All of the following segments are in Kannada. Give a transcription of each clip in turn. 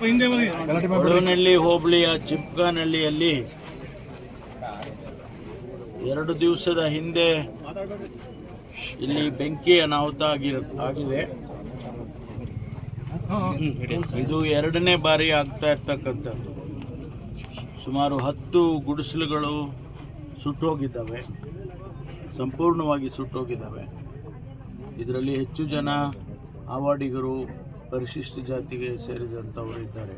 ಹೊಳನಹಳ್ಳಿ ಹೋಬಳಿಯ ಚಿಪ್ಕಾನಹಳ್ಳಿಯಲ್ಲಿ ಎರಡು ದಿವಸದ ಹಿಂದೆ ಇಲ್ಲಿ ಬೆಂಕಿ ಅನಾಹುತ ಆಗಿದೆ. ಇದು ಎರಡನೇ ಬಾರಿ ಆಗ್ತಾ ಇರ್ತಕ್ಕಂಥದ್ದು. ಸುಮಾರು ಹತ್ತು ಗುಡಿಸಲುಗಳು ಸುಟ್ಟೋಗಿದ್ದಾವೆ ಸಂಪೂರ್ಣವಾಗಿ ಸುಟ್ಟೋಗಿದ್ದಾವೆ ಇದರಲ್ಲಿ ಹೆಚ್ಚು ಜನ ಆವಾಡಿಗರು ಪರಿಶಿಷ್ಟ ಜಾತಿಗೆ ಸೇರಿದಂಥವರು ಇದ್ದಾರೆ.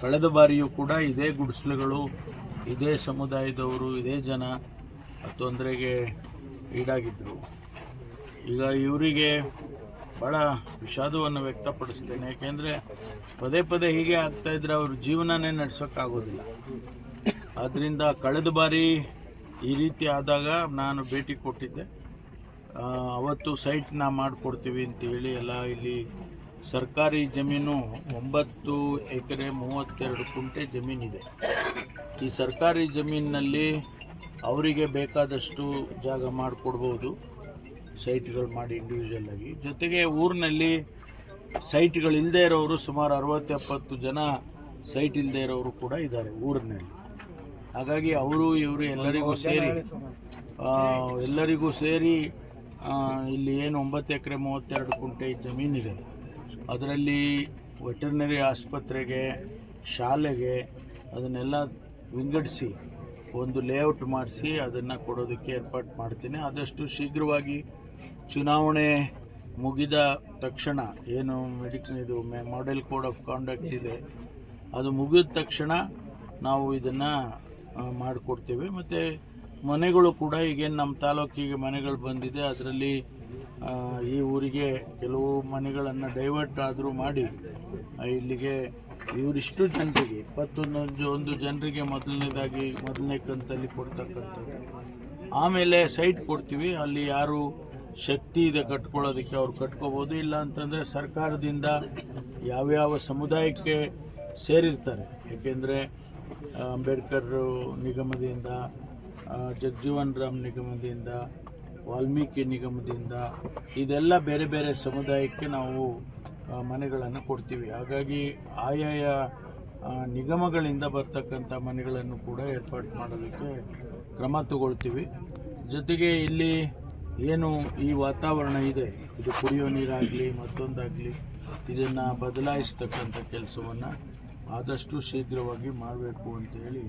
ಕಳೆದ ಬಾರಿಯೂ ಕೂಡ ಇದೇ ಗುಡಿಸಲುಗಳು, ಇದೇ ಸಮುದಾಯದವರು, ಇದೇ ಜನ ತೊಂದರೆಗೆ ಈಡಾಗಿದ್ದರು ಈಗ ಇವರಿಗೆ ಭಾಳ ವಿಷಾದವನ್ನು ವ್ಯಕ್ತಪಡಿಸ್ತೇನೆ. ಯಾಕೆಂದರೆ ಪದೇ ಪದೇ ಹೀಗೆ ಆಗ್ತಾ ಇದ್ರೆ ಅವ್ರ ಜೀವನನೇ ನಡೆಸೋಕ್ಕಾಗೋದಿಲ್ಲ. ಆದ್ದರಿಂದ ಕಳೆದ ಬಾರಿ ಈ ರೀತಿ ಆದಾಗ ನಾನು ಭೇಟಿ ಕೊಟ್ಟಿದ್ದೆ. ಅವತ್ತು ಸೈಟ್ನ ಮಾಡಿಕೊಡ್ತೀವಿ ಅಂತೇಳಿ ಎಲ್ಲ ಇಲ್ಲಿ ಸರ್ಕಾರಿ ಜಮೀನು ಒಂಬತ್ತು ಎಕರೆ ಮೂವತ್ತೆರಡು ಕುಂಟೆ ಜಮೀನಿದೆ. ಈ ಸರ್ಕಾರಿ ಜಮೀನಿನಲ್ಲಿ ಅವರಿಗೆ ಬೇಕಾದಷ್ಟು ಜಾಗ ಮಾಡಿಕೊಡ್ಬೋದು ಸೈಟ್ಗಳು ಮಾಡಿ ಇಂಡಿವಿಜುವಲ್ ಆಗಿ. ಜೊತೆಗೆ ಊರಿನಲ್ಲಿ ಸೈಟ್ಗಳು ಇಲ್ಲದೆ ಇರೋರು ಸುಮಾರು ಅರವತ್ತೆಪ್ಪತ್ತು ಜನ ಸೈಟ್ ಇಲ್ಲದೆ ಇರೋರು ಕೂಡ ಇದ್ದಾರೆ ಊರಿನಲ್ಲಿ. ಹಾಗಾಗಿ ಅವರು ಇವರು ಎಲ್ಲರಿಗೂ ಸೇರಿ ಎಲ್ಲರಿಗೂ ಸೇರಿ ಇಲ್ಲಿ ಏನು ಒಂಬತ್ತು ಎಕರೆ ಮೂವತ್ತೆರಡು ಕುಂಟೆ ಜಮೀನಿದೆ. ಅದರಲ್ಲಿ ವೆಟರ್ನರಿ ಆಸ್ಪತ್ರೆಗೆ, ಶಾಲೆಗೆ ಅದನ್ನೆಲ್ಲ ವಿಂಗಡಿಸಿ, ಒಂದು ಲೇಔಟ್ ಮಾಡಿಸಿ ಅದನ್ನು ಕೊಡೋದಕ್ಕೆ ಏರ್ಪಾಟ್ ಮಾಡ್ತೀನಿ. ಆದಷ್ಟು ಶೀಘ್ರವಾಗಿ ಚುನಾವಣೆ ಮುಗಿದ ತಕ್ಷಣ ಏನು ಮೆಡಿಕ್, ಇದು ಮಾಡೆಲ್ ಕೋಡ್ ಆಫ್ ಕಾಂಡಕ್ಟ್ ಇದೆ, ಅದು ಮುಗಿದ ತಕ್ಷಣ ನಾವು ಇದನ್ನು ಮಾಡಿಕೊಡ್ತೇವೆ. ಮತ್ತು ಮನೆಗಳು ಕೂಡ ಈಗೇನು ನಮ್ಮ ತಾಲೂಕಿಗೆ ಮನೆಗಳು ಬಂದಿದೆ. ಅದರಲ್ಲಿ ಈ ಊರಿಗೆ ಕೆಲವು ಮನೆಗಳನ್ನು ಡೈವರ್ಟ್ ಆದರೂ ಮಾಡಿ ಇಲ್ಲಿಗೆ ಇವರಿಷ್ಟು ಜನರಿಗೆ, ಇಪ್ಪತ್ತೊಂದು ಒಂದು ಜನರಿಗೆ ಮೊದಲನೇದಾಗಿ, ಮೊದಲನೇ ಕಂತಲ್ಲಿ ಕೊಡ್ತಕ್ಕಂಥದ್ದು. ಆಮೇಲೆ ಸೈಟ್ ಕೊಡ್ತೀವಿ. ಅಲ್ಲಿ ಯಾರು ಶಕ್ತಿ ಇದೆ ಕಟ್ಕೊಳ್ಳೋದಕ್ಕೆ ಅವ್ರು ಕಟ್ಕೋಬೋದು. ಇಲ್ಲ ಅಂತಂದರೆ ಸರ್ಕಾರದಿಂದ ಯಾವ್ಯಾವ ಸಮುದಾಯಕ್ಕೆ ಸೇರಿರ್ತಾರೆ. ಏಕೆಂದರೆ ಅಂಬೇಡ್ಕರ್ ನಿಗಮದಿಂದ ಜಗಜೀವನ್ ರಾಮ್ ನಿಗಮದಿಂದ, ವಾಲ್ಮೀಕಿ ನಿಗಮದಿಂದ, ಇದೆಲ್ಲ ಬೇರೆ ಬೇರೆ ಸಮುದಾಯಕ್ಕೆ ನಾವು ಮನೆಗಳನ್ನು ಕೊಡ್ತೀವಿ. ಹಾಗಾಗಿ ಆಯಾಯ ನಿಗಮಗಳಿಂದ ಬರ್ತಕ್ಕಂಥ ಮನೆಗಳನ್ನು ಕೂಡ ಏರ್ಪಾಡು ಮಾಡೋದಕ್ಕೆ ಕ್ರಮ ತಗೊಳ್ತೀವಿ. ಜೊತೆಗೆ ಇಲ್ಲಿ ಏನು ಈ ವಾತಾವರಣ ಇದೆ, ಇದು ಕುಡಿಯೋ ನೀರಾಗಲಿ, ಮತ್ತೊಂದಾಗಲಿ, ಇದನ್ನು ಬದಲಾಯಿಸ್ತಕ್ಕಂಥ ಕೆಲಸವನ್ನು ಆದಷ್ಟು ಶೀಘ್ರವಾಗಿ ಮಾಡಬೇಕು ಅಂತೇಳಿ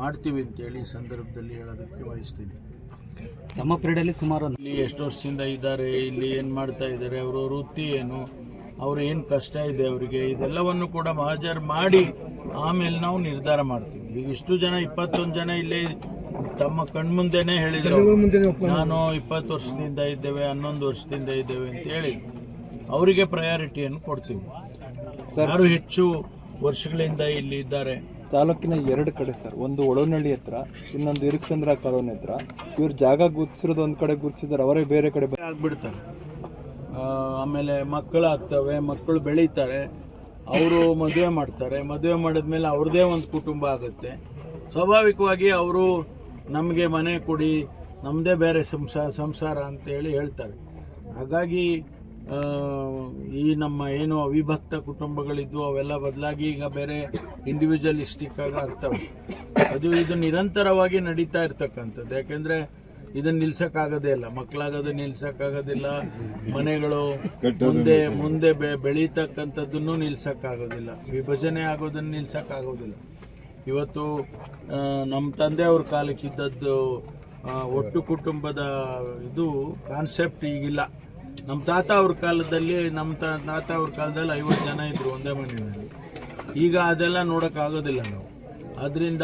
ಮಾಡ್ತೀವಿ ಅಂತೇಳಿ ಈ ಸಂದರ್ಭದಲ್ಲಿ ಹೇಳೋದಕ್ಕೆ ಬಯಸ್ತೀನಿ. ತಮ್ಮ ಪೀರಿಯಡಲ್ಲಿ ಸುಮಾರು ಇಲ್ಲಿ ಎಷ್ಟು ವರ್ಷದಿಂದ ಇದ್ದಾರೆ ಇಲ್ಲಿ ಏನು ಮಾಡ್ತಾ ಇದ್ದಾರೆ ಅವರ ವೃತ್ತಿ ಏನು ಅವ್ರ ಏನು ಕಷ್ಟ ಇದೆ ಅವರಿಗೆ ಇದೆಲ್ಲವನ್ನು ಕೂಡ ಮಹಾಜರ್ ಮಾಡಿ ಆಮೇಲೆ ನಾವು ನಿರ್ಧಾರ ಮಾಡ್ತೀವಿ. ಈಗ ಇಷ್ಟು ಜನ ಇಪ್ಪತ್ತೊಂದು ಜನ ಇಲ್ಲೇ ತಮ್ಮ ಕಣ್ಮುಂದೆನೇ ಹೇಳಿದ್ರು ನಾನು ಇಪ್ಪತ್ತು ವರ್ಷದಿಂದ ಇದ್ದೇವೆ ಹನ್ನೊಂದು ವರ್ಷದಿಂದ ಇದ್ದೇವೆ ಅಂತ ಹೇಳಿ ಅವರಿಗೆ ಪ್ರಯಾರಿಟಿಯನ್ನು ಕೊಡ್ತೀವಿ. ಯಾರು ಹೆಚ್ಚು ವರ್ಷಗಳಿಂದ ಇಲ್ಲಿ ಇದ್ದಾರೆ ತಾಲೂಕಿನ ಎರಡು ಕಡೆ ಸರ್. ಒಂದು ಒಳನಳ್ಳಿ ಹತ್ರ, ಇನ್ನೊಂದು ಇರುಕ್ಸಂದ್ರ ಕಾಲೋನಿ ಹತ್ರ. ಇವ್ರು ಜಾಗ ಗುರ್ತಿಸಿರೋದು ಒಂದ್ ಕಡೆ ಗುರುತಿಸಿದ್ರೆ ಅವರೇ ಬೇರೆ ಕಡೆ ಆಗ್ಬಿಡ್ತಾರೆ. ಆಮೇಲೆ ಮಕ್ಕಳಾಗ್ತವೆ ಮಕ್ಕಳು ಬೆಳೀತಾರೆ. ಅವರು ಮದುವೆ ಮಾಡ್ತಾರೆ. ಮದುವೆ ಮಾಡಿದ್ಮೇಲೆ ಅವ್ರದ್ದೇ ಒಂದು ಕುಟುಂಬ ಆಗುತ್ತೆ. ಸ್ವಾಭಾವಿಕವಾಗಿ ಅವರು ನಮಗೆ ಮನೆ ಕೊಡಿ ನಮ್ಮದೇ ಬೇರೆ ಸಂಸಾರ ಸಂಸಾರ ಅಂತೇಳಿ ಹೇಳ್ತಾರೆ. ಹಾಗಾಗಿ ಈ ನಮ್ಮ ಏನು ಅವಿಭಕ್ತ ಕುಟುಂಬಗಳಿದ್ವು ಅವೆಲ್ಲ ಬದಲಾಗಿ ಈಗ ಬೇರೆ ಇಂಡಿವಿಜುವಲಿಸ್ಟಿಕ್ ಆಗಿ ಆಗ್ತವೆ. ಅದು ಇದು ನಿರಂತರವಾಗಿ ನಡೀತಾ ಇರ್ತಕ್ಕಂಥದ್ದು. ಯಾಕೆಂದರೆ ಇದನ್ನ ನಿಲ್ಸೋಕ್ಕಾಗೋದೇ ಇಲ್ಲ. ಮಕ್ಕಳಾಗೋದು ನಿಲ್ಸೋಕ್ಕಾಗೋದಿಲ್ಲ. ಮನೆಗಳು ಮುಂದೆ ಮುಂದೆ ಬೆ ಬೆಳೀತಕ್ಕಂಥದ್ದನ್ನು ನಿಲ್ಸೋಕ್ಕಾಗೋದಿಲ್ಲ. ವಿಭಜನೆ ಆಗೋದನ್ನು ನಿಲ್ಸೋಕ್ಕಾಗೋದಿಲ್ಲ. ಇವತ್ತು ನಮ್ಮ ತಂದೆಯವ್ರ ಕಾಲಕ್ಕಿದ್ದದ್ದು ಒಟ್ಟು ಕುಟುಂಬದ ಇದು ಕಾನ್ಸೆಪ್ಟ್ ಈಗಿಲ್ಲ. ನಮ್ಮ ತಾತ ಅವ್ರ ಕಾಲದಲ್ಲಿ ನಮ್ಮ ತಾ- ತಾತ ಅವ್ರ ಕಾಲದಲ್ಲಿ ಐವತ್ತು ಜನ ಇದ್ರು ಒಂದೇ ಮನೆಯಲ್ಲಿ. ಈಗ ಅದೆಲ್ಲ ನೋಡೋಕ್ಕಾಗೋದಿಲ್ಲ ನಾವು. ಅದರಿಂದ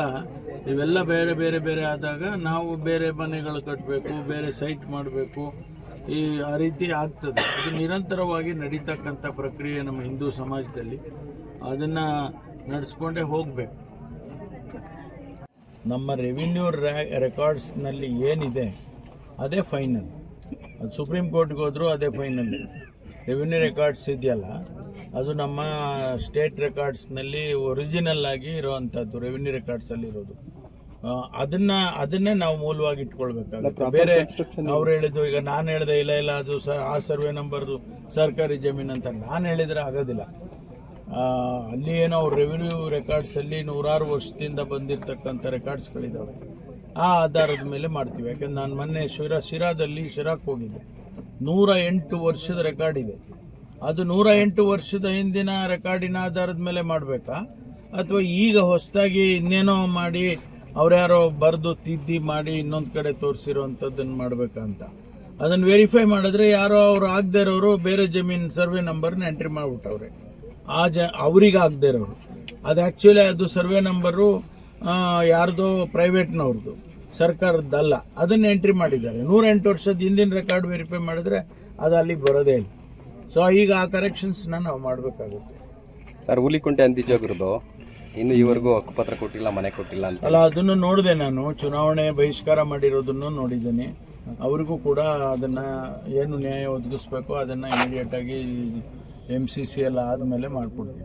ಇವೆಲ್ಲ ಬೇರೆ ಬೇರೆ ಬೇರೆ ಆದಾಗ ನಾವು ಬೇರೆ ಮನೆಗಳು ಕಟ್ಟಬೇಕು ಬೇರೆ ಸೈಟ್ ಮಾಡಬೇಕು. ಈ ಆ ರೀತಿ ಆಗ್ತದೆ. ಅದು ನಿರಂತರವಾಗಿ ನಡೀತಕ್ಕಂಥ ಪ್ರಕ್ರಿಯೆ ನಮ್ಮ ಹಿಂದೂ ಸಮಾಜದಲ್ಲಿ. ಅದನ್ನು ನಡೆಸ್ಕೊಂಡೇ ಹೋಗಬೇಕು. ನಮ್ಮ ರೆವಿನ್ಯೂ ರೆಕಾರ್ಡ್ಸ್ನಲ್ಲಿ ಏನಿದೆ, ಅದೇ ಫೈನಲ್ ಅದು ಸುಪ್ರೀಂ ಕೋರ್ಟ್ಗೆ ಹೋದರೂ ಅದೇ ಫೈನಲ್ ರೆವಿನ್ಯೂ ರೆಕಾರ್ಡ್ಸ್ ಇದೆಯಲ್ಲ ಅದು ನಮ್ಮ ಸ್ಟೇಟ್ ರೆಕಾರ್ಡ್ಸ್ನಲ್ಲಿ ಒರಿಜಿನಲ್ ಆಗಿ ಇರೋವಂಥದ್ದು ರೆವಿನ್ಯೂ ರೆಕಾರ್ಡ್ಸಲ್ಲಿ ಇರೋದು. ಅದನ್ನ ಅದನ್ನೇ ನಾವು ಮೂಲವಾಗಿ ಇಟ್ಕೊಳ್ಬೇಕಾಗುತ್ತೆ. ಬೇರೆ ಅವ್ರು ಹೇಳಿದ್ದು ಈಗ ನಾನು ಹೇಳಿದೆ ಇಲ್ಲ ಇಲ್ಲ ಅದು ಸ ಆ ಸರ್ವೆ ನಂಬರ್ದು ಸರ್ಕಾರಿ ಜಮೀನು ಅಂತ ನಾನು ಹೇಳಿದರೆ ಆಗೋದಿಲ್ಲ. ಅಲ್ಲಿ ಏನೋ ಅವ್ರ ರೆವಿನ್ಯೂ ರೆಕಾರ್ಡ್ಸಲ್ಲಿ ನೂರಾರು ವರ್ಷದಿಂದ ಬಂದಿರತಕ್ಕಂಥ ರೆಕಾರ್ಡ್ಸ್ಗಳಿದ್ದಾವೆ ಆ ಆಧಾರದ ಮೇಲೆ ಮಾಡ್ತೀವಿ. ಯಾಕಂದ್ರೆ ನಾನು ಮೊನ್ನೆ ಶಿರಾ, ಶಿರಾದಲ್ಲಿ ಶಿರಾಕ್ ಹೋಗಿದ್ದೆ. ನೂರ ಎಂಟು ವರ್ಷದ ರೆಕಾರ್ಡ್ ಇದೆ. ಅದು ನೂರ ಎಂಟು ವರ್ಷದ ಹಿಂದಿನ ರೆಕಾರ್ಡಿನ ಆಧಾರದ ಮೇಲೆ ಮಾಡಬೇಕಾ? ಅಥವಾ ಈಗ ಹೊಸದಾಗಿ ಇನ್ನೇನೋ ಮಾಡಿ ಅವ್ರ್ಯಾರೋ ಬರೆದು ತಿದ್ದಿ ಮಾಡಿ ಇನ್ನೊಂದು ಕಡೆ ತೋರಿಸಿರೋವಂಥದ್ದನ್ನು ಮಾಡಬೇಕಂತ ಅದನ್ನು ವೆರಿಫೈ ಮಾಡಿದ್ರೆ ಯಾರೋ ಅವ್ರು ಆಗದೆ ಇರೋರು ಬೇರೆ ಜಮೀನು ಸರ್ವೆ ನಂಬರ್ನ ಎಂಟ್ರಿ ಮಾಡಿಬಿಟ್ಟವ್ರೆ. ಆ ಜ, ಅವ್ರಿಗೆ ಆಗದೆ ಇರೋರು. ಅದು ಆ್ಯಕ್ಚುಲಿ ಅದು ಸರ್ವೆ ನಂಬರು ಯಾರ್ದೋ ಪ್ರೈವೇಟ್ನವ್ರದ್ದು ಸರ್ಕಾರದ್ದಲ್ಲ. ಅದನ್ನ ಎಂಟ್ರಿ ಮಾಡಿದ್ದಾರೆ. ನೂರ ಎಂಟು ವರ್ಷದ ಹಿಂದಿನ ರೆಕಾರ್ಡ್ ವೆರಿಫೈ ಮಾಡಿದ್ರೆ ಅದು ಅಲ್ಲಿಗೆ ಬರೋದೇ ಇಲ್ಲ. ಸೊ ಈಗ ಆ ಕರೆಕ್ಷನ್ಸ್ನ ನಾವು ಮಾಡಬೇಕಾಗುತ್ತೆ. ಸರ್ ಹುಲಿಕುಂಟೆ ಅಂತಿಜೋಗ್ರದ್ದು ಇನ್ನು ಇವರೆಗೂ ಹಕ್ಕುಪತ್ರ ಕೊಟ್ಟಿಲ್ಲ ಮನೆ ಕೊಟ್ಟಿಲ್ಲ ಅಂತ. ಅಲ್ಲ ಅದನ್ನು ನೋಡಿದೆ ನಾನು. ಚುನಾವಣೆ ಬಹಿಷ್ಕಾರ ಮಾಡಿರೋದನ್ನು ನೋಡಿದ್ದೀನಿ. ಅವರಿಗೂ ಕೂಡ ಅದನ್ನು ಏನು ನ್ಯಾಯ ಒದಗಿಸ್ಬೇಕು ಅದನ್ನು ಇಮಿಡಿಯೇಟ್ ಆಗಿ ಎಂ ಸಿ ಸಿ ಎಲ್ಲ ಆದಮೇಲೆ ಮಾಡಿಕೊಡ್ತೀವಿ